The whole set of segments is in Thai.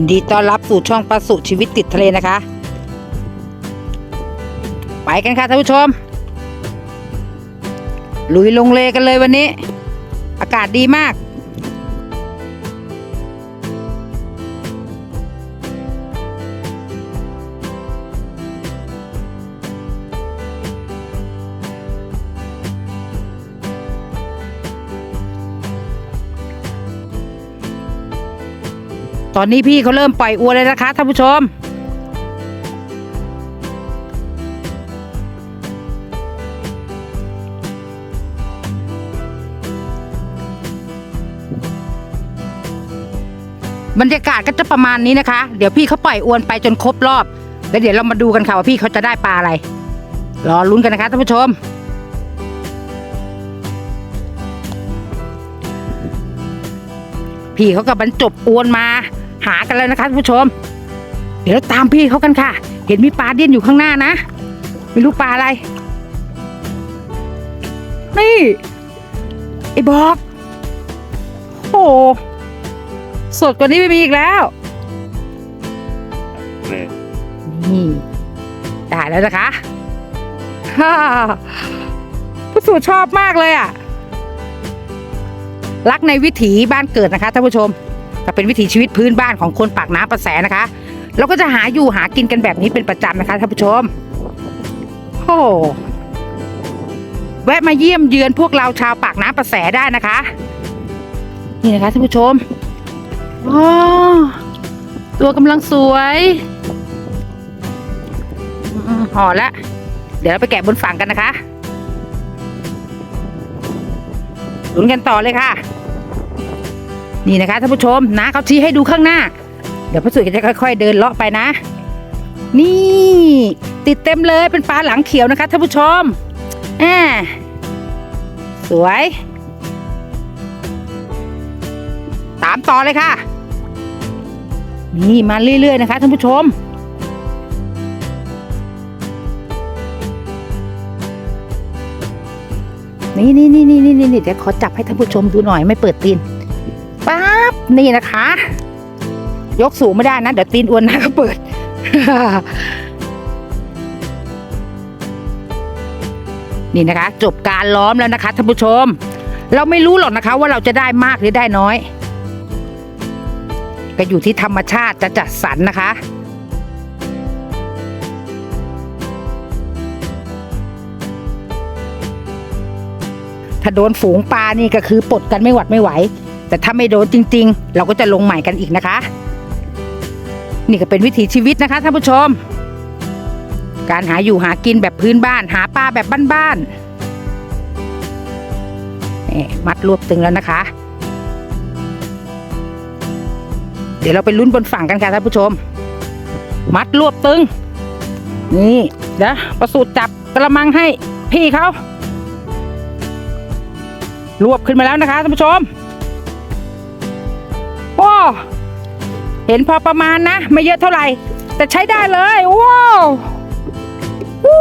ยินดีต้อนรับสู่ช่องปลาสุชีวิตติดทะเลนะคะ ไปกันค่ะท่านผู้ชม ลุยลงเลกันเลยวันนี้ อากาศดีมาก ตอนนี้พี่เขาเริ่มปล่อยอวนเลยนะคะท่านผู้ชม บรรยากาศก็จะประมาณนี้นะคะ เดี๋ยวพี่เขาปล่อยอวนไปจนครบรอบ แล้วเดี๋ยวเรามาดูกันค่ะว่าพี่เขาจะได้ปลาอะไร รอลุ้นกันนะคะท่านผู้ชมพี่เขาก็บรรจบอวนมา หากันแล้วนะคะท่านผู้ชม เดี๋ยวเราตามพี่เขากันค่ะ เห็นมีปลาดิ้นอยู่ข้างหน้านะ ไม่รู้ปลาอะไร นี่ ไอ้บอก โอ้โหสดกว่านี้ไม่มีอีกแล้ว นี่นี่ได้แล้วนะคะฮ่าผู้สูชอบมากเลยอะ รักในวิถีบ้านเกิดนะคะท่านผู้ชม ก็เป็นวิถีชีวิตพื้นบ้านของคนปากน้ำประแสนะคะเราก็จะหาอยู่หากินกันแบบนี้เป็นประจำนะคะท่านผู้ชมโอ้แวะมาเยี่ยมเยือนพวกเราชาวปากน้ำประแสได้นะคะ นี่นะคะท่านผู้ชมอ๋อตัวกำลังสวยห่อแล้วเดี๋ยวเราไปแกะบนฝั่งกันนะคะลุ้นกันต่อเลยค่ะ นี่นะคะท่านผู้ชมนะเขาชี้ให้ดูข้างหน้า เดี๋ยวพระสุยก็จะค่อย ๆ เดินเลาะไปนะ นี่ ติดเต็มเลยเป็นปลาหลังเขียวนะคะท่านผู้ชมแอาสวย ตามต่อเลยค่ะ นี่มาเรื่อยๆนะคะท่านผู้ชมนี่นี่นี่นี่นี่นี่เดี๋ยวขอจับให้ท่านผู้ชมดูหน่อยไม่เปิดตีน นี่นะคะ ยกสูงไม่ได้นะ เดี๋ยวตีนอ้วนนะก็เปิด นี่นะคะ จบการล้อมแล้วนะคะท่านผู้ชม เราไม่รู้หรอกนะคะ ว่าเราจะได้มากหรือได้น้อย ก็อยู่ที่ธรรมชาติจะจัดสรรนะคะถ้าโดนฝูงปลานี่ก็คือปลดกันไม่หวัดไม่ไหว แต่ถ้าไม่โดนจริง ๆ เราก็จะลงใหม่กันอีกนะคะ นี่ก็เป็นวิถีชีวิตนะคะท่านผู้ชม การหาอยู่หากินแบบพื้นบ้าน หาปลาแบบบ้านๆนี่มัดรวบตึงแล้วนะคะ เดี๋ยวเราไปลุ้นบนฝั่งกันค่ะท่านผู้ชม มัดรวบตึง นี่เดี๋ยวประสูตรจับกระมังให้พี่เขารวบขึ้นมาแล้วนะคะท่านผู้ชม โอ้เห็นพอประมาณนะ ไม่เยอะเท่าไหร่ แต่ใช้ได้เลยว้าววู้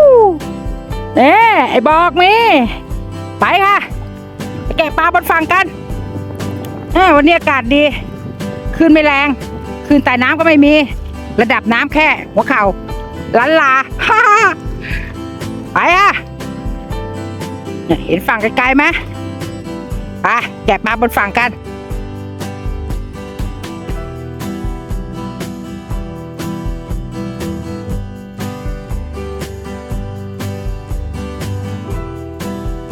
เอ๊ไอ้บอกมีไปค่ะไปแกะปลาบนฝั่งกันวันนี้อากาศดีคลื่นไม่แรงคลื่นใต้น้ำก็ไม่มี ระดับน้ำแค่ หัวเข่าลันลาฮ่าไปอะเห็นฝั่งไกลๆไหมไปแกะปลาบนฝั่งกัน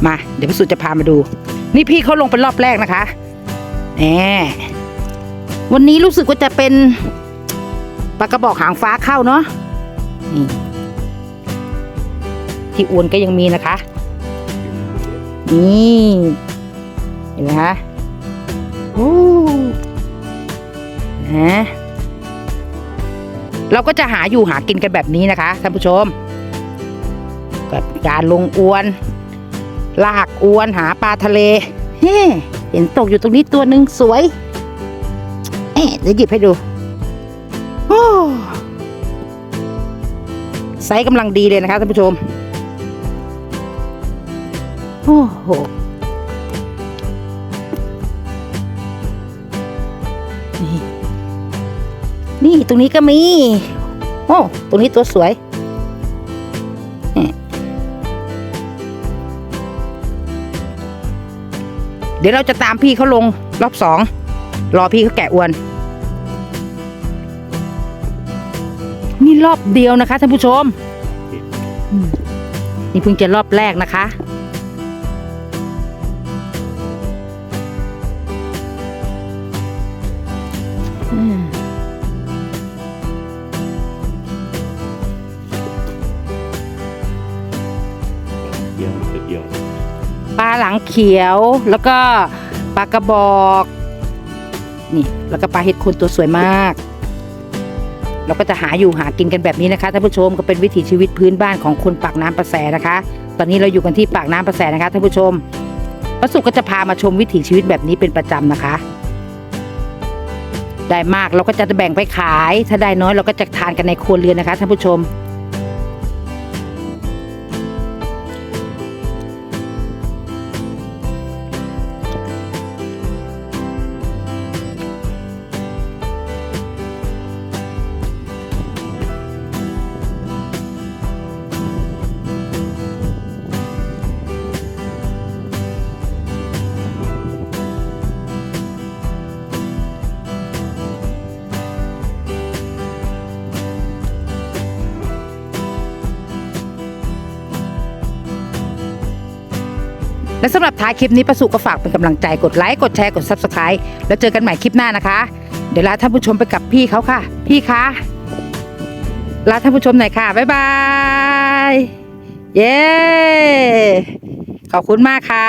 มา เดี๋ยวพี่สุจะพามาดู นี่พี่เขาลงเป็นรอบแรกนะคะแหมวันนี้รู้สึกว่าจะเป็นปลากระบอกหางฟ้าเข้าเนาะนี่ที่อวนก็ยังมีนะคะ นี่เห็นไหมคะโอ้นะเราก็จะหาอยู่หากินกันแบบนี้นะคะท่านผู้ชมกับการลงอวน ลากอวนหาปลาทะเลเฮ้เห็นตกอยู่ตรงนี้ตัวหนึ่งสวยเอ๊ะเดี๋ยวหยิบให้ดูโอ้ไซส์กำลังดีเลยนะคะท่านผู้ชม โอ้โหนี่ นี่ตรงนี้ก็มี โอ้ ตรงนี้ตัวสวย ดี๋ยวเราจะตามพี่เขาลงรอบสองรอพี่เขาแกะอวน นี่รอบเดียวนะคะท่านผู้ชมอืมนี่เพิ่งจะรอบแรกนะคะอืม หลังเขียวแล้วก็ปลากระบอกนี่แล้วก็ปลาเห็ดโคนตัวสวยมาก เราก็จะหาอยู่หากินกันแบบนี้นะคะท่านผู้ชมก็เป็นวิถีชีวิตพื้นบ้านของคนปากน้ำประแสนะคะ ตอนนี้เราอยู่กันที่ปากน้ำประแสนะคะท่านผู้ชมประสุก็จะพามาชมวิถีชีวิตแบบนี้เป็นประจำนะคะ ได้มากเราก็จะแบ่งไปขาย ถ้าได้น้อยเราก็จะทานกันในครัวเรือนนะคะท่านผู้ชม และสำหรับท้ายคลิปนี้ประสุก็ฝากเป็นกำลังใจกดไลค์กดแชร์กด Subscribe แล้วเจอกันใหม่คลิปหน้านะคะ เดี๋ยวลาท่านผู้ชมไปกับพี่เขาค่ะ พี่คะลาท่านผู้ชมหน่อยค่ะ บ๊ายบาย เย้ ขอบคุณมากค่ะ